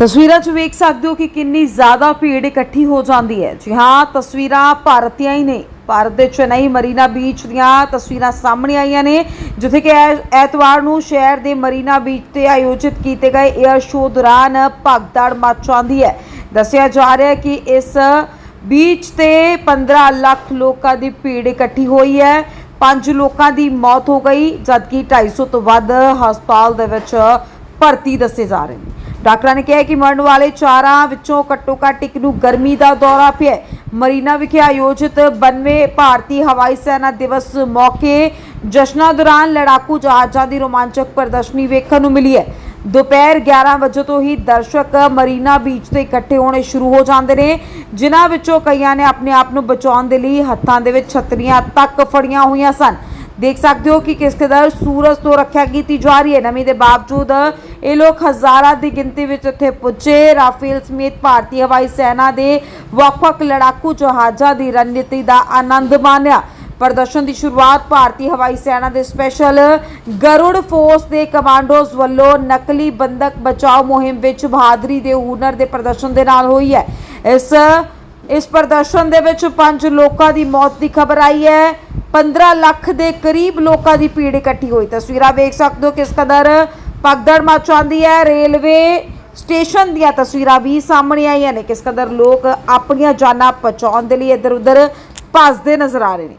ਤਸਵੀਰਾਂ 'ਚ ਵੇਖ ਸਕਦੇ ਹੋ ਕਿ ਕਿੰਨੀ ਜ਼ਿਆਦਾ ਭੀੜ ਇਕੱਠੀ ਹੋ ਜਾਂਦੀ ਹੈ। ਜੀ ਹਾਂ, ਤਸਵੀਰਾਂ ਭਾਰਤੀਆਂ ਹੀ ਨੇ। ਭਾਰਤ ਦੇ ਚੇਨਈ ਮਰੀਨਾ ਬੀਚ ਦੀਆਂ ਤਸਵੀਰਾਂ ਸਾਹਮਣੇ ਆਈਆਂ ਨੇ, ਜਿੱਥੇ ਕਿ ਐਤਵਾਰ ਨੂੰ ਸ਼ਹਿਰ ਦੇ ਮਰੀਨਾ ਬੀਚ ਤੇ ਆਯੋਜਿਤ ਕੀਤੇ ਗਏ 에ਅਰ ਸ਼ੋਅ ਦੌਰਾਨ ਭਗਦੜ ਮਚ ਜਾਂਦੀ ਹੈ। ਦੱਸਿਆ ਜਾ ਰਿਹਾ ਹੈ ਕਿ ਇਸ ਬੀਚ ਤੇ 15 ਲੱਖ ਲੋਕਾਂ ਦੀ ਭੀੜ ਇਕੱਠੀ ਹੋਈ ਹੈ। ਪੰਜ ਲੋਕਾਂ ਦੀ ਮੌਤ ਹੋ ਗਈ, ਜਦਕਿ 250 ਤੋਂ ਵੱਧ ਹਸਪਤਾਲ ਦੇ ਵਿੱਚ ਭਰਤੀ ਦੱਸੇ ਜਾ ਰਹੇ ਨੇ। ਡਾਕਟਰਾਂ ਨੇ ਕਿਹਾ ਕਿ ਮਰਨ ਵਾਲੇ ਚਾਰਾਂ ਵਿੱਚੋਂ ਘੱਟੋ ਘੱਟ ਇੱਕ ਨੂੰ ਗਰਮੀ ਦਾ ਦੌਰਾ ਪਿਆ ਮਰੀਨਾ ਵਿਖੇ ਆਯੋਜਿਤ 92 ਭਾਰਤੀ ਹਵਾਈ ਸੈਨਾ ਦਿਵਸ ਮੌਕੇ ਜਸ਼ਨਾਂ ਦੌਰਾਨ ਲੜਾਕੂ ਜਹਾਜ਼ਾਂ ਦੀ ਰੋਮਾਂਚਕ ਪ੍ਰਦਰਸ਼ਨੀ ਵੇਖਣ ਨੂੰ ਮਿਲੀ ਹੈ। ਦੁਪਹਿਰ 11 ਵਜੇ ਤੋਂ ਹੀ ਦਰਸ਼ਕ ਮਰੀਨਾ ਬੀਚ ਤੇ ਇਕੱਠੇ ਹੋਣੇ ਸ਼ੁਰੂ ਹੋ ਜਾਂਦੇ ਨੇ, ਜਿਨ੍ਹਾਂ ਵਿੱਚੋਂ ਕਈਆਂ ਨੇ ਆਪਣੇ ਆਪ ਨੂੰ ਬਚਾਉਣ ਦੇ ਲਈ ਹੱਥਾਂ ਦੇ ਵਿੱਚ ਛਤਰੀਆਂ ਤੱਕ ਫੜੀਆਂ ਹੋਈਆਂ ਸਨ। ਦੇਖ ਸਕਦੇ ਹੋ ਕਿ ਕਿਸ ਕਦਰ ਸੂਰਜ ਤੋਂ ਰੱਖਿਆ ਕੀਤੀ ਜਾ ਰਹੀ ਹੈ। ਨਮੀ ਦੇ ਬਾਵਜੂਦ ਇਹ ਲੋਕ ਹਜ਼ਾਰਾਂ ਦੀ ਗਿਣਤੀ ਵਿੱਚ ਉੱਥੇ ਪੁੱਜੇ। ਰਾਫੇਲ ਸਮੇਤ ਭਾਰਤੀ ਹਵਾਈ ਸੈਨਾ ਦੇ ਵੱਖ-ਵੱਖ ਲੜਾਕੂ ਜਹਾਜ਼ਾਂ ਦੀ ਰਣਨੀਤੀ ਦਾ ਆਨੰਦ ਮਾਣਿਆ। ਪ੍ਰਦਰਸ਼ਨ ਦੀ ਸ਼ੁਰੂਆਤ ਭਾਰਤੀ ਹਵਾਈ ਸੈਨਾ ਦੇ ਸਪੈਸ਼ਲ ਗਰੁੜ ਫੋਰਸ ਦੇ ਕਮਾਂਡੋਜ਼ ਵੱਲੋਂ ਨਕਲੀ ਬੰਦਕ ਬਚਾਓ ਮੁਹਿੰਮ ਵਿੱਚ ਬਹਾਦਰੀ ਦੇ ਹੁਨਰ ਦੇ ਪ੍ਰਦਰਸ਼ਨ ਦੇ ਨਾਲ ਹੋਈ ਹੈ। ਇਸ ਇਸ ਪ੍ਰਦਰਸ਼ਨ ਦੇ ਵਿੱਚ ਪੰਜ ਲੋਕਾਂ ਦੀ ਮੌਤ ਦੀ ਖਬਰ ਆਈ ਹੈ। 15 ਲੱਖ ਦੇ ਕਰੀਬ ਲੋਕਾਂ ਦੀ ਭੀੜ ਇਕੱਠੀ ਹੋਈ। ਤਸਵੀਰਾਂ ਵੇਖ ਸਕਦੇ ਹੋ ਕਿਸ ਕਦਰ ਪਗਦੜ ਮਚਾਉਂਦੀ ਹੈ। ਰੇਲਵੇ ਸਟੇਸ਼ਨ ਦੀਆਂ ਤਸਵੀਰਾਂ ਵੀ ਸਾਹਮਣੇ ਆਈਆਂ ਨੇ ਕਿਸ ਕਦਰ ਲੋਕ ਆਪਣੀਆਂ ਜਾਨਾਂ ਬਚਾਉਣ ਦੇ ਲਈ ਇੱਧਰ ਉੱਧਰ ਭੱਜਦੇ ਨਜ਼ਰ ਆ ਰਹੇ ਨੇ।